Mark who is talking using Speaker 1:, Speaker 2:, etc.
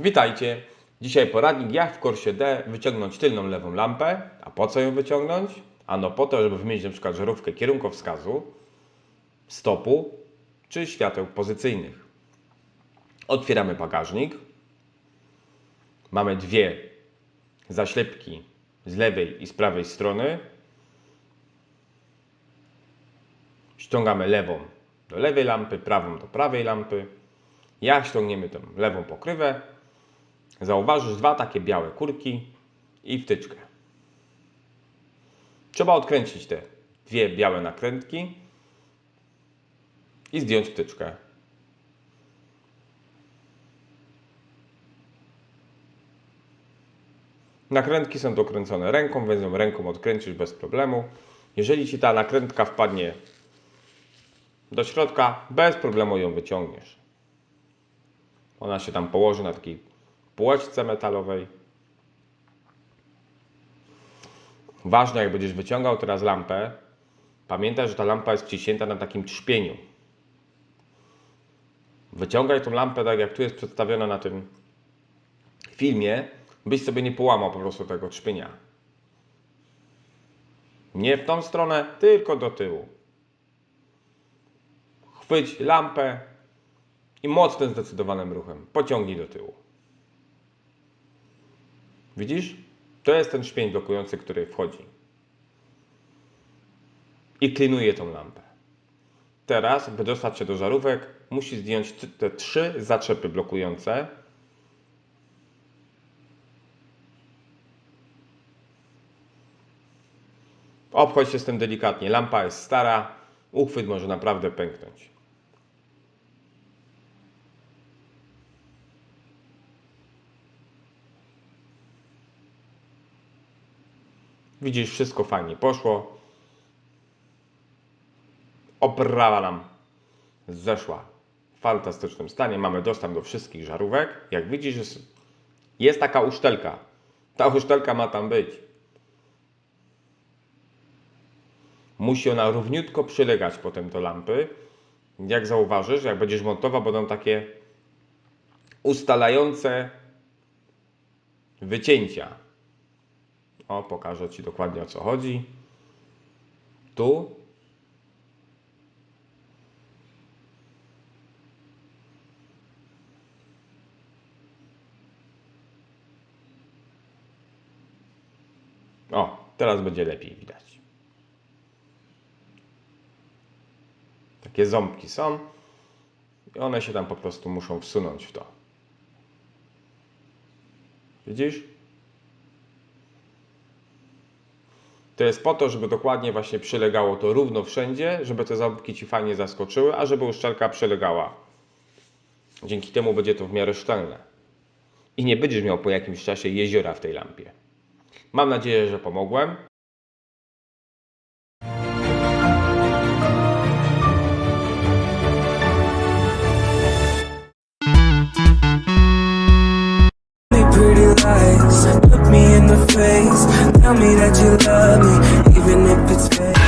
Speaker 1: Witajcie. Dzisiaj poradnik jak w Corsie D wyciągnąć tylną lewą lampę. A po co ją wyciągnąć? Ano po to, żeby wymienić przykład żarówkę kierunkowskazu, stopu czy świateł pozycyjnych. Otwieramy bagażnik. Mamy dwie zaślepki z lewej i z prawej strony. Ściągamy lewą do lewej lampy, prawą do prawej lampy. Jak ściągniemy tę lewą pokrywę, zauważysz dwa takie białe kurki i wtyczkę. Trzeba odkręcić te dwie białe nakrętki i zdjąć wtyczkę. Nakrętki są dokręcone ręką, więc ją ręką odkręcisz bez problemu. Jeżeli Ci ta nakrętka wpadnie do środka, bez problemu ją wyciągniesz. Ona się tam położy na takiej półeczce metalowej. Ważne, jak będziesz wyciągał teraz lampę, pamiętaj, że ta lampa jest wciśnięta na takim trzpieniu. Wyciągaj tą lampę tak, jak tu jest przedstawiona na tym filmie, byś sobie nie połamał po prostu tego trzpienia. Nie w tą stronę, tylko do tyłu. Chwyć lampę i mocnym, zdecydowanym ruchem pociągnij do tyłu. Widzisz? To jest ten szpień blokujący, który wchodzi. I klinuje tą lampę. Teraz, by dostać się do żarówek, musi zdjąć te trzy zaczepy blokujące. Obchodź się z tym delikatnie. Lampa jest stara, uchwyt może naprawdę pęknąć. Widzisz, wszystko fajnie poszło. Oprawa nam zeszła w fantastycznym stanie. Mamy dostęp do wszystkich żarówek. Jak widzisz, jest, jest taka uszczelka. Ta uszczelka ma tam być. Musi ona równiutko przylegać potem do lampy. Jak zauważysz, jak będziesz montował, będą takie ustalające wycięcia. O, pokażę Ci dokładnie o co chodzi. Tu. O, teraz będzie lepiej widać. Takie ząbki są i one się tam po prostu muszą wsunąć w to. Widzisz? To jest po to, żeby dokładnie właśnie przylegało to równo wszędzie, żeby te ząbki Ci fajnie zaskoczyły, a żeby uszczelka przylegała. Dzięki temu będzie to w miarę szczelne. I nie będziesz miał po jakimś czasie jeziora w tej lampie. Mam nadzieję, że pomogłem.
Speaker 2: love me, even if it's fake.